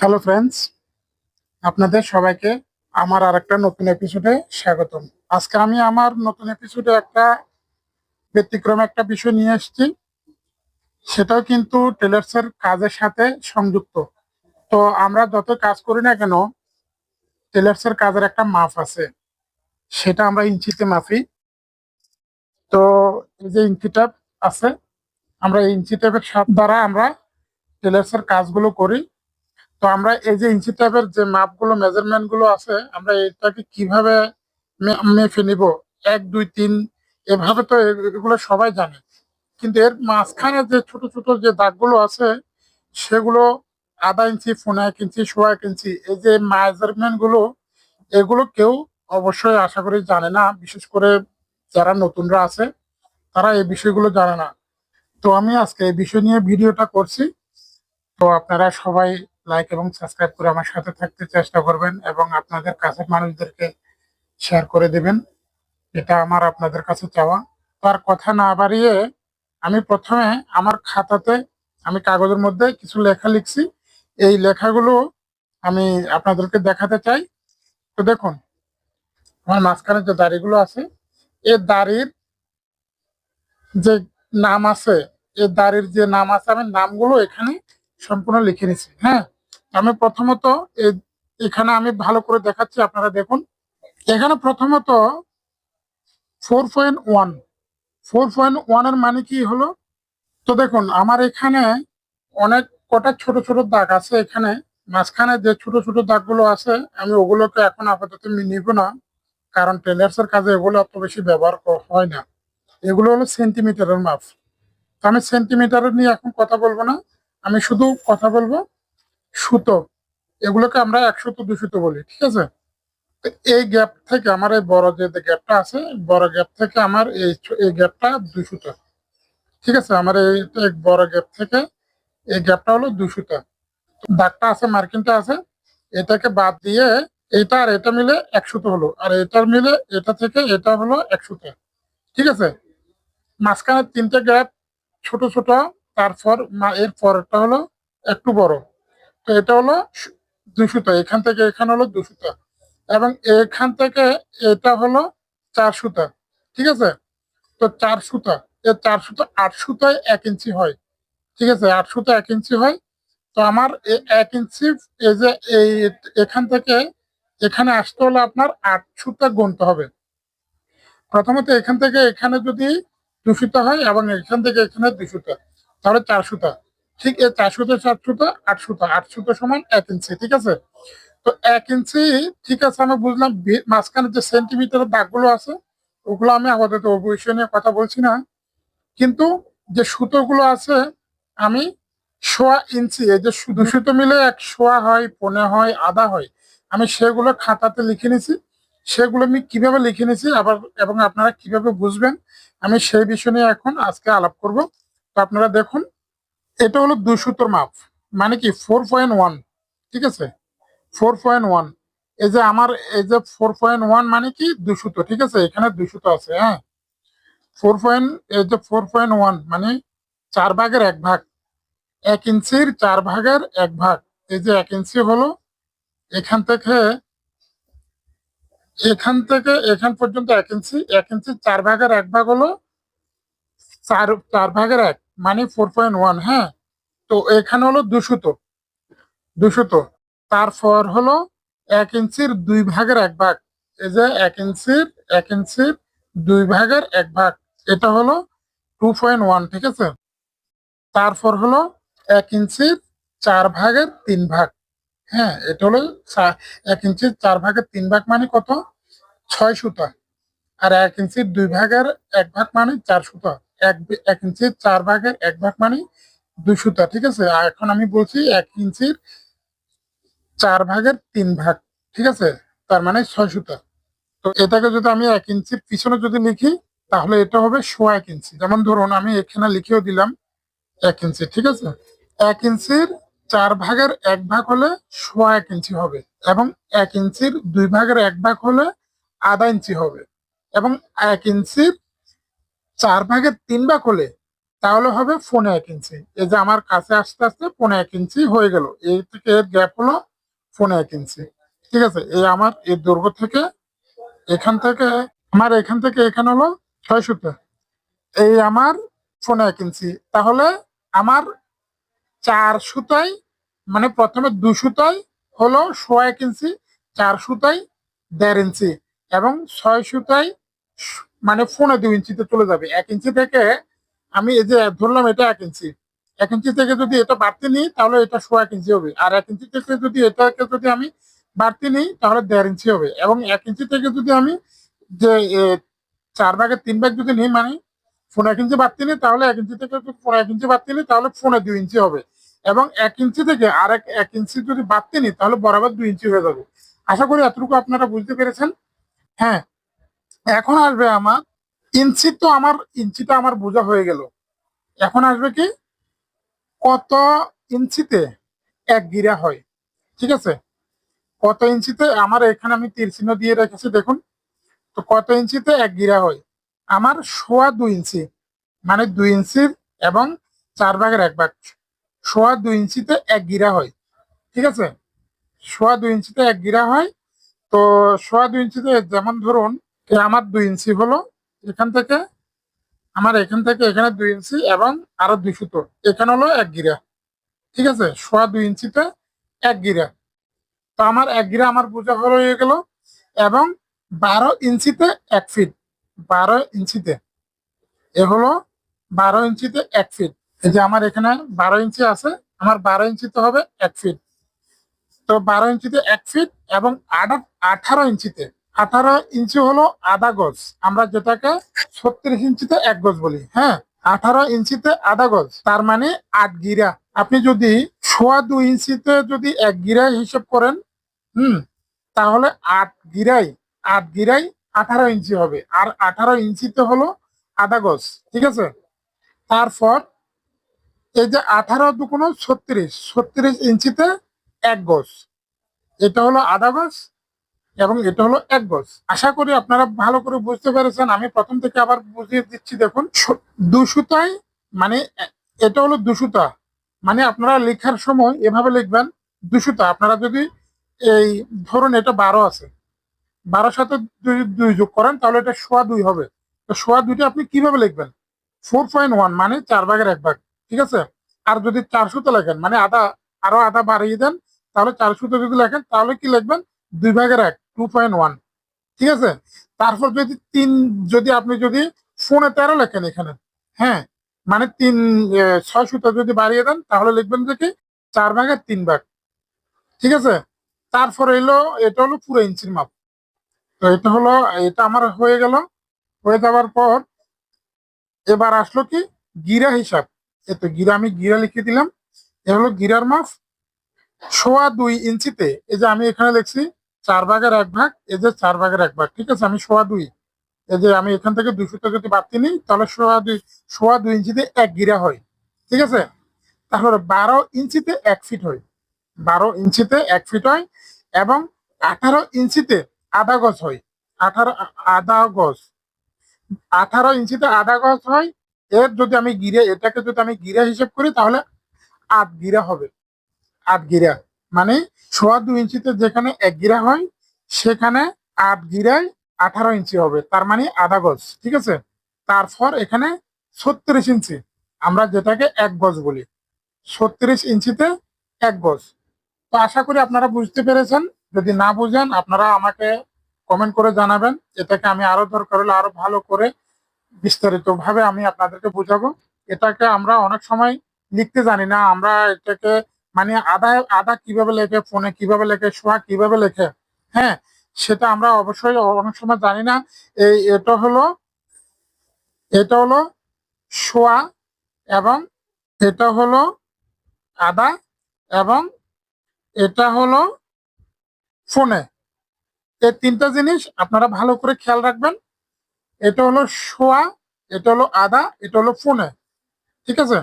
Hello friends আপনাদের সবাইকে আমার আর একটা নতুন এপিসোডে স্বাগতম। আজকে আমি আমার নতুন এপিসোডে একটা ব্যতিক্রম একটা বিষয় নিয়ে এসেছি। সেটাও কিন্তু টেলার্সের কাজের সাথে সংযুক্ত। তো আমরা যত কাজ করি না কেন টেলার্সের কাজের একটা মাপ আছে। সেটা আমরা ইঞ্চিতে মাপি। তো এই যে ইঞ্চি টেপ আছে, আমরা ইঞ্চি টেপের সাথে দ্বারা আমরা টেলার্সের কাজগুলো করি। তো আমরা এই যে ইঞ্চি টাইপের যে মাপগুলো মেজারমেন্টগুলো আছে, আমরা এটাকে কীভাবে মেপে নিব? এক, দুই, তিন, এভাবে তো এগুলো সবাই জানে। কিন্তু এর মাঝখানে যে ছোট ছোট যে দাগগুলো আছে, সেগুলো আধা ইঞ্চি ফোন এক ইঞ্চি সোয়া এক ইঞ্চি এই যে মেজারমেন্টগুলো, এগুলো কেউ অবশ্যই আশা করি জানে না। বিশেষ করে যারা নতুনরা আছে, তারা এই বিষয়গুলো জানে না। তো আমি আজকে এই বিষয় নিয়ে ভিডিওটা করছি। তো আপনারা সবাই লাইক এবং সাবস্ক্রাইব করে আমার সাথে থাকতে চেষ্টা করবেন এবং আপনাদের কাছের মানুষদেরকে শেয়ার করে দিবেন। এটা আমার আপনাদের কাছে চাওয়া। তার কথা না বাড়িয়ে আমি প্রথমে আমার খাতাতে আমি কাগজের মধ্যে কিছু লেখা লিখছি। এই লেখাগুলো আমি আপনাদেরকে দেখাতে চাই। তো দেখুন, আমার মাঝখানে যে দাড়িগুলো আছে এই দাড়ির যে নাম আছে এই দাড়ির যে নাম আছে, আমি নামগুলো এখানে সম্পূর্ণ লিখে নিছি হ্যাঁ? আমি প্রথমত এখানে আমি ভালো করে দেখাচ্ছি, আপনারা দেখুন। এখানে প্রথমত four point one four point ওয়ানের মানে কি হলো? তো দেখুন, আমার এখানে অনেক কটা ছোট ছোট দাগ আছে এখানে। মাঝখানে যে ছোট ছোট দাগগুলো আছে, আমি ওগুলোকে এখন আপাতত নিব না, কারণ টেলার্স এর কাজে এগুলো অত বেশি ব্যবহার হয় না। এগুলো হলো সেন্টিমিটারের মাপ। তো আমি সেন্টিমিটারের নিয়ে এখন কথা বলব না। আমি শুধু কথা বলব সুতো, এগুলোকে আমরা একশত দুশত বলি, ঠিক আছে? তো এই গ্যাপ থেকে আমার এই বড় যে গ্যাপটা আছে, বড় গ্যাপ থেকে আমার এই এই গ্যাপটা দুশত ঠিক আছে? আমার এই বড় গ্যাপ থেকে এই গ্যাপটা হলো দুশোটা দাগটা আছে মার্কিনটা আছে, এটাকে বাদ দিয়ে এটা আর এটা মিলে একশত হলো, আর এটার মিলে এটা থেকে এটা হলো একশোটা ঠিক আছে? মাঝখানে তিনটে গ্যাপ ছোট ছোট, তারপর এর পরেরটা হলো একটু বড়। তো এটা হলো দুশোটা এখান থেকে এখানে হলো দুশোটা এবং এখান থেকে এটা হলো চার সুতা, ঠিক আছে? তো চার সুতা এই চার সুতা আট সুতায় এক ইঞ্চি হয়, ঠিক আছে? আট সুতা এক ইঞ্চি হয়। তো আমার এ- এক ইঞ্চি, এই যে এই এখান থেকে এখানে আসতে হলে আপনার আট সুতা গুনতে হবে। প্রথমত এখান থেকে এখানে যদি দুশোটা হয় এবং এখান থেকে এখানে দুশোটা তাহলে চার সুতা। ঠিক এই চার সুতা চার সুতা আট সুতা আট সুতা সমান এক ইঞ্চি ঠিক আছে? তো এক ইঞ্চি ঠিক আছে, আমি বুঝলাম মাঝখানে যে সেন্টিমিটারের দাগগুলো আছে, ওগুলো আমি আপাতত বিষয় নিয়ে কথা বলছি না। কিন্তু যে সুতোগুলো আছে, আমি সোয়া ইঞ্চি এই যে সুতো মিলে এক সোয়া হয়, পনে হয়, আধা হয়, আমি সেগুলো খাতাতে লিখে নিছি। সেগুলো আমি কীভাবে লিখে নিছি, আবার, এবং আপনারা কীভাবে বুঝবেন, আমি সেই বিষয় নিয়ে এখন আজকে আলাপ করব। তো আপনারা দেখুন এটা হলো দুই সুতোর মাপ। মানে কি? ফোর পয়েন্ট ওয়ান ঠিক আছে? ফোর পয়েন্ট ওয়ান এই যে আমার, এই যে ফোর পয়েন্ট ওয়ান মানে কি? দুশোতো ঠিক আছে? এখানে দুশোতো আছে হ্যাঁ? ফোর পয়েন্ট এই যে ফোর পয়েন্ট ওয়ান মানে চার ভাগের এক ভাগ। এক ইঞ্চির চার ভাগের এক ভাগ। এই যে এক ইঞ্চি হলো, এখান থেকে এখান থেকে, এখান পর্যন্ত এক ইঞ্চি। এক ইঞ্চি চার ভাগের এক ভাগ হলো, চার চার ভাগের এক। মানে ফোর পয়েন্ট ওয়ান হ্যাঁ? তো এখানে হলো দুশোতো দুশোতো তারপর হলো এক ইঞ্চির দুই ভাগের এক ভাগ। এই যে এক ইঞ্চির এক ইঞ্চির দুই ভাগের এক ভাগ। এটা হলো টু পয়েন্ট ওয়ান ঠিক আছে? তারপর হলো এক ইঞ্চির চার ভাগের তিন ভাগ। হ্যাঁ এটা হলো এক ইঞ্চির চার ভাগের তিন ভাগ মানে কত? ছয় সুতা। আর এক ইঞ্চির দুই ভাগের এক ভাগ মানে চার সুতা। এক এক ইঞ্চির চার ভাগের এক ভাগ মানে দুই সুতা, ঠিক আছে? আর এখন আমি বলছি এক ইঞ্চির চার ভাগের তিন ভাগ, ঠিক আছে? তার মানে ছয় সুতা। তো এটাকে যদি আমি এক ইঞ্চির পিছনে যদি লিখি, তাহলে এটা হবে সোয়া এক ইঞ্চি। যেমন ধরুন, আমি এখানে লিখেও দিলাম এক ইঞ্চি, ঠিক আছে? এক ইঞ্চির চার ভাগের এক ভাগ হলে সোয়া এক ইঞ্চি হবে এবং এক ইঞ্চির দুই ভাগের এক ভাগ হলে আধা ইঞ্চি হবে এবং এক ইঞ্চির চার ভাগের তিন ভাগ হলে তাহলে হবে ফোনে এক ইঞ্চি এই যে আমার কাছে আস্তে আস্তে ফোনে এক ইঞ্চি হয়ে গেল। এই থেকে এর গ্যাপ হলো ফোনে এক ইঞ্চি ঠিক আছে? এই আমার, এই দৈর্ঘ্য থেকে এখান থেকে, আমার এখান থেকে এখানে হলো ছয় সুতো এই আমার ফোনে এক ইঞ্চি তাহলে আমার চার সুতাই মানে প্রথমে দু সুতাই হলো সোয়া এক ইঞ্চি চার সুতাই দেড় ইঞ্চি এবং ছয় সুতাই মানে ফোনে দু ইঞ্চিতে চলে যাবে এক ইঞ্চি থেকে আমি এই যে ধরলাম এটা এক ইঞ্চি এক ইঞ্চি থেকে যদি এটা বাড়তি নিই তাহলে এটা সোয়া এক ইঞ্চি হবে আর এক ইঞ্চি থেকে যদি এটাকে যদি আমি বাড়তি নিই তাহলে দেড় ইঞ্চি হবে এবং এক ইঞ্চি থেকে যদি আমি যে চার ভাগের তিন ভাগ যদি নিই মানে ফোন এক ইঞ্চি বাড়তি নিই তাহলে এক ইঞ্চি থেকে ফোন এক ইঞ্চি বাড়তি নিই তাহলে ফোনে দুই ইঞ্চি হবে এবং এক ইঞ্চি থেকে আর এক এক ইঞ্চি যদি বাড়তি নিই তাহলে বরাবর দুই ইঞ্চি হয়ে যাবে আশা করি এতটুকু আপনারা বুঝতে পেরেছেন হ্যাঁ এখন আসবে আমার ইঞ্চি তো আমার ইঞ্চিটা আমার বোঝা হয়ে গেল। এখন আসবে কি? কত ইঞ্চিতে এক গিরা হয়, ঠিক আছে? কত ইঞ্চিতে? আমার এখানে আমি তীর চিহ্ন দিয়ে রেখেছি, দেখুন। তো কত ইঞ্চিতে এক গিরা হয়? আমার সোয়া দুই ইঞ্চি মানে দুই ইঞ্চির এবং চার ভাগের এক ভাগ। সোয়া দুই ইঞ্চিতে এক গিরা হয়, ঠিক আছে? সোয়া দুই ইঞ্চিতে এক গিরা হয়। তো সোয়া দুই ইঞ্চিতে যেমন ধরুন আমার দুই ইঞ্চি হলো এখান থেকে, আমার এখান থেকে এখানে দুই ইঞ্চি এবং আরও দুই সুতো এখানে হলো এক গিরা, ঠিক আছে? সোয়া দুই ইঞ্চিতে এক গিরা। তো আমার এক গিরা আমার বোঝা হয়ে গেল এবং বারো ইঞ্চিতে এক ফিট, বারো ইঞ্চিতে। এ হলো বারো ইঞ্চিতে এক ফিট। এই যে আমার এখানে বারো ইঞ্চি আছে, আমার বারো ইঞ্চিতে হবে এক ফিট। তো বারো ইঞ্চিতে এক ফিট এবং আঠারো ইঞ্চিতে আঠারো ইঞ্চি হলো আধা গজ। আমরা যেটাকে ছত্রিশ ইঞ্চিতে এক গজ বলি হ্যাঁ? আঠারো ইঞ্চিতে আধা গজ, তার মানে আট গিরা। আপনি যদি সোয়া দুই ইঞ্চিতে যদি এক গিরা হিসেব করেন, হুম, তাহলে আট গিরাই আট গিরাই আঠারো ইঞ্চি হবে। আর আঠারো ইঞ্চিতে হলো আধা গজ, ঠিক আছে? তারপর এই যে আঠারো দুগুণ ছত্রিশ ছত্রিশ ইঞ্চিতে এক গজ। এটা হলো আধা গজ এবং এটা হলো এক গজ আশা করি আপনারা ভালো করে বুঝতে পেরেছেন। আমি প্রথম থেকে আবার বুঝিয়ে দিচ্ছি, দেখুন। দুশুতায় মানে এটা হলো দুশুতা মানে আপনারা লেখার সময় এভাবে লিখবেন দুশুতা আপনারা যদি এই, ধরুন এটা বারো আছে। বারোর সাথে দুই দুই যোগ করেন, তাহলে এটা সোয়া দুই হবে। তো সোয়া দুইটা আপনি কীভাবে লিখবেন? ফোর পয়েন্ট ওয়ান মানে চার ভাগের এক ভাগ, ঠিক আছে? আর যদি চার সুতো লেখেন মানে আধা, আরও আধা বাড়িয়ে দেন, তাহলে চার সুতো যদি লেখেন, তাহলে কি লিখবেন? দুই ভাগের এক। টু ওয়ান ঠিক আছে? তারপর যদি তিন, যদি আপনি যদি ফোনে তেরো লেখেন এখানে হ্যাঁ? মানে তিন ছয় সুতো যদি বাড়িয়ে দেন, তাহলে লিখবেন যে কি? চার ভাগের তিন ভাগ। ঠিক আছে? তারপর এলো, এটা হলো পুরো ইঞ্চির মাপ। তো এটা হলো, এটা আমার হয়ে গেল। হয়ে যাওয়ার পর এবার আসলো কি? গিরা হিসাব। এ তো গিরা, আমি গিরা লিখে দিলাম। এ হলো গিরার মাপ। সোয়া দুই ইঞ্চিতে, এই যে আমি এখানে লিখছি চার ভাগের এক ভাগ, এই যে চার ভাগের এক ভাগ, ঠিক আছে? আমি সোয়া দুই। এই যে আমি এখান থেকে দুশোটা যদি বাড়তি নিই, তাহলে সোয়া দুই সোয়া দুই ইঞ্চিতে এক গিরা হয়, ঠিক আছে? তাহলে বারো ইঞ্চিতে এক ফিট হয়। বারো ইঞ্চিতে এক ফিট হয় এবং আঠারো ইঞ্চিতে আধা গজ হয়। আঠারো, আধা গজ। আঠারো ইঞ্চিতে আধা গজ হয়, এর যদি আমি গিরে, এটাকে যদি আমি গিরা হিসেব করি, তাহলে আট গিরা হবে। আট গিরা। মানে সোয়া দুই ইঞ্চিতে যেখানে এক গিরা হয়, সেখানে আট গিরায় আঠারো ইঞ্চি হবে। তার মানে আধা গজ, ঠিক আছে? তারপর এখানে ছত্রিশ ইঞ্চি, আমরা যেটাকে এক গজ বলি। ছত্রিশ ইঞ্চিতে এক গজ। তো আশা করি আপনারা বুঝতে পেরেছেন। যদি না বুঝেন, আপনারা আমাকে কমেন্ট করে জানাবেন। এটাকে আমি আরও দরকার হলে আরও ভালো করে বিস্তারিত ভাবে আমি আপনাদেরকে বুঝাবো। এটাকে আমরা অনেক সময় লিখতে জানি না। আমরা এটাকে মানে আদা আদা কীভাবে লেখে, ফোনে কীভাবে লেখে সোয়া কীভাবে লেখে হ্যাঁ সেটা আমরা অবশ্যই অনেক সময় জানি না। এই এটা হলো এটা হলো সোয়া এবং এটা হলো আদা এবং এটা হলো ফোনে। এই তিনটা জিনিস আপনারা ভালো করে খেয়াল রাখবেন। এটা হলো সোয়া, এটা হলো আদা, এটা হলো ফোনে। ঠিক আছে?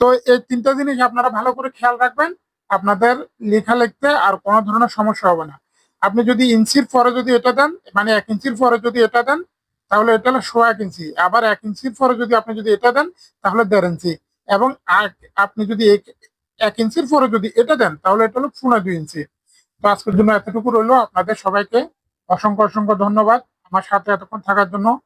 তো এই তিনটা জিনিস আপনারা ভালো করে খেয়াল রাখবেন। আপনাদের লেখা লিখতে আর কোনো ধরনের সমস্যা হবে না। আপনি যদি ইঞ্চির পরে যদি এটা দেন মানে এক ইঞ্চির পরে যদি এটা দেন, তাহলে এটা হলো সোয়া এক ইঞ্চি। আবার এক ইঞ্চির পরে যদি আপনি যদি এটা দেন, তাহলে দেড় ইঞ্চি। এবং আপনি যদি এক- ইঞ্চির পরে যদি এটা দেন, তাহলে এটা হলো পুনে দুই ইঞ্চি। তো আজকের জন্য এতটুকু রইল। আপনাদের সবাইকে অসংখ্য অসংখ্য ধন্যবাদ। আমার সাথে এতক্ষণ থাকার জন্য।